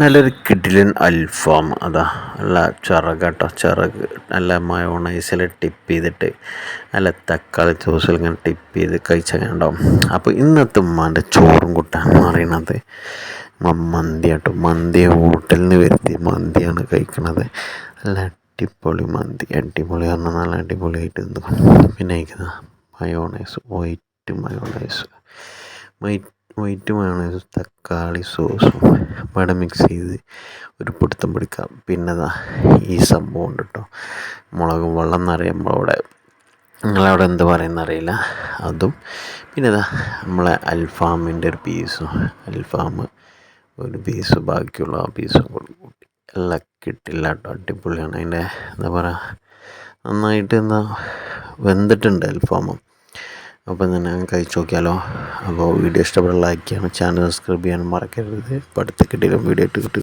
നല്ലൊരു കിഡിലൻ അൽഫാം. അതാ നല്ല ചിറക് കേട്ടോ ചിറക്. നല്ല മയോണൈസിൽ ടിപ്പ് ചെയ്തിട്ട് നല്ല തക്കാളി ജ്യൂസിൽ ഇങ്ങനെ ടിപ്പ് ചെയ്ത് കഴിച്ചാൽ ഉണ്ടാവും. അപ്പോൾ ഇന്നത്തെ ഉമ്മാന്റെ ചോറും കൂട്ടാൻ പറയുന്നത് മന്തി കേട്ടോ മന്തി ഹോട്ടലിൽ നിന്ന് വരുത്തി മന്തിയാണ് കഴിക്കണത്. നല്ല അടിപൊളി മന്തി. അടിപൊളി പറഞ്ഞാൽ നല്ല അടിപൊളിയായിട്ട് നിന്നു പിന്നെ അയക്കുന്ന mayonnaise white mayonnaise. White white mayonnaise തക്കാളി സോസും ഇവിടെ മിക്സ് ചെയ്ത് ഒരു പിടുത്തം പിടിക്കാം. പിന്നെ അതാ ഈ സംഭവം ഉണ്ട് കേട്ടോ മുളകും വെള്ളം എന്നറിയുമ്പോൾ അവിടെ നിങ്ങളവിടെ എന്ത് പറയുന്ന അറിയില്ല. അതും പിന്നെ നമ്മളെ അൽഫാമിന്റെ ഒരു പീസും അൽഫാം ഒരു പീസ് ബാക്കിയുള്ള ആ പീസും കൂടി കൂട്ടി. എല്ലാം കിട്ടില്ല കേട്ടോ അടിപൊളിയാണ്. അതിന്റെ എന്താ പറയുക നന്നായിട്ട് എന്താ വെന്തിട്ടുണ്ട് അൽഫാമും അപ്പം തന്നെ കഴിച്ചു നോക്കിയാലോ. അപ്പോൾ വീഡിയോ ഇഷ്ടപ്പെട്ടാൽ ലൈക്ക് ചെയ്യണം ചാനൽ സബ്സ്ക്രൈബ് ചെയ്യാൻ മറക്കരുത്. ഇപ്പോൾ അടുത്ത കിട്ടിയാലും വീഡിയോ ഇട്ട് കിട്ടും.